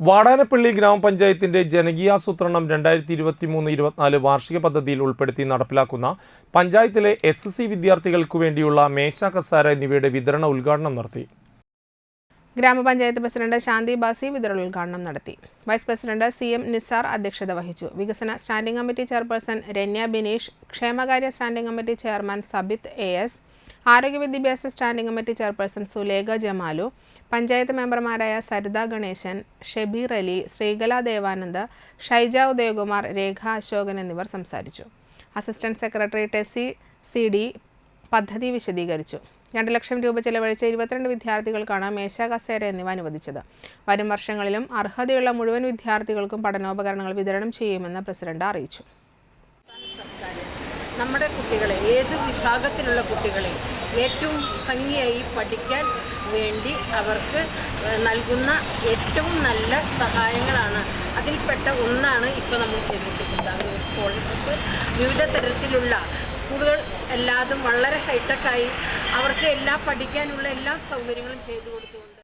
വാടാനപ്പള്ളി ഗ്രാമപഞ്ചായത്തിന്റെ ജനകീയാസൂത്രണം രണ്ടായിരത്തി ഇരുപത്തി മൂന്ന് ഇരുപത്തിനാല് വാർഷിക പദ്ധതിയിൽ ഉൾപ്പെടുത്തി നടപ്പിലാക്കുന്ന പഞ്ചായത്തിലെ എസ് എസ് സി വിദ്യാർത്ഥികൾക്കു വേണ്ടിയുള്ള മേശ കസാര എന്നിവയുടെ വിതരണ ഉദ്ഘാടനം നടത്തി. ഗ്രാമപഞ്ചായത്ത് പ്രസിഡന്റ് ശാന്തി ബാസി വിതരണ ഉദ്ഘാടനം നടത്തി. Vice president C M Nisar അധ്യക്ഷത വഹിച്ചു. വികസന standing committee chairperson Ranya Bineesh ക്ഷേമകാര്യ standing committee chairman Sabith A S ആരോഗ്യ വിദ്യാഭ്യാസ standing committee chairperson Sulekha Jamalu panchayat മെമ്പർമാരായ സരിത ഗണേശൻ ഷെബീർ അലി ശ്രീകല ദേവാനന്ദ് ഷൈജ ഉദയകുമാർ രേഖ അശോകൻ എന്നിവർ സംസാരിച്ചു. Assistant secretary Tessy C D പദ്ധതി വിശദീകരിച്ചു. രണ്ട് ലക്ഷം രൂപ ചെലവഴിച്ച് ഇരുപത്തിരണ്ട് വിദ്യാർത്ഥികൾക്കാണ് മേശ കസേര എന്നിവ അനുവദിച്ചത്. വരും വർഷങ്ങളിലും അർഹതയുള്ള മുഴുവൻ വിദ്യാർത്ഥികൾക്കും പഠനോപകരണങ്ങൾ വിതരണം ചെയ്യുമെന്ന് പ്രസിഡന്റ് അറിയിച്ചു. നമ്മുടെ കുട്ടികളെ ഏത് വിഭാഗത്തിലുള്ള കുട്ടികളെ ഏറ്റവും ഭംഗിയായി പഠിക്കാൻ വേണ്ടി അവർക്ക് നൽകുന്ന ഏറ്റവും നല്ല സഹായങ്ങളാണ്. അതിൽപ്പെട്ട ഒന്നാണ് ഇപ്പോൾ നമ്മൾ അവർ സ്കോളർഷിപ്പ്. വിവിധ തരത്തിലുള്ള സ്കൂളുകൾ എല്ലാതും വളരെ ഹൈടെക്കായി അവർക്ക് എല്ലാം പഠിക്കാനുള്ള എല്ലാ സൗകര്യങ്ങളും ചെയ്തു കൊടുത്തുകൊണ്ട്